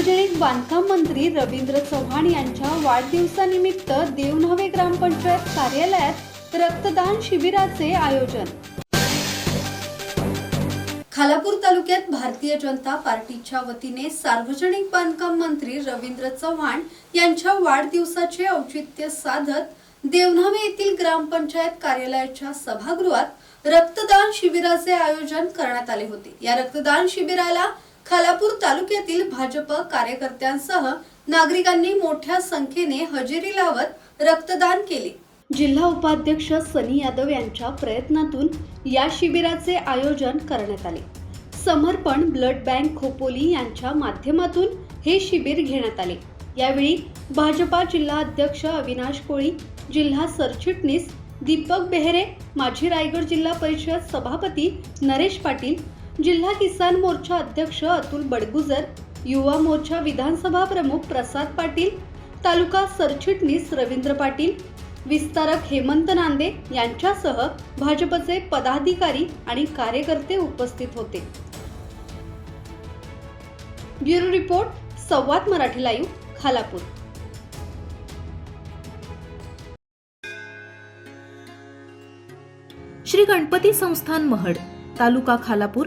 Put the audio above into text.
सार्वजनिक बांधकाम मंत्री रवींद्र चव्हाण यांच्या वाढदिवसानिमित्त देवन्हावे ग्रामपंचायत कार्यालयात रक्तदान शिबिराचे आयोजन. खालापूर तालुक्यात भारतीय जनता पार्टीच्या वतीने सार्वजनिक बांधकाम मंत्री रवींद्र चव्हाण यांच्या वाढदिवसाचे औचित्य साधत देवनावे येथील ग्रामपंचायत कार्यालयाच्या सभागृहात रक्तदान शिबिराचे आयोजन करण्यात आले होते. या रक्तदान शिबिराला खालापूर तालुक्यातील भाजप कार्यकर्त्यांसह नागरिकांनी मोठ्या संख्येने हजेरी लावत रक्तदान केले. जिल्हा उपाध्यक्ष सनी यादव यांच्या प्रयत्नातून या शिबिराचे आयोजन करण्यात आले. समर्पण ब्लड बँक खोपोली यांच्या माध्यमातून हे शिबिर घेण्यात आले. यावेळी भाजपा जिल्हा अध्यक्ष अविनाश कोळी जिल्हा सरचिटणीस दीपक बेहरे माजी रायगड जिल्हा परिषद सभापती नरेश पाटील जिल्हा किसान मोर्चा अध्यक्ष अतुल बडगुजर युवा मोर्चा विधानसभा प्रमुख प्रसाद पाटील तालुका सरचिटणीस रवींद्र पाटील विस्तारक हेमंत नांदे यांच्यासह भाजपचे पदाधिकारी आणि कार्यकर्ते उपस्थित होते. Bureau report Samvad Marathi live Khalapur. Shri Ganpati संस्थान महड तालुका खालापूर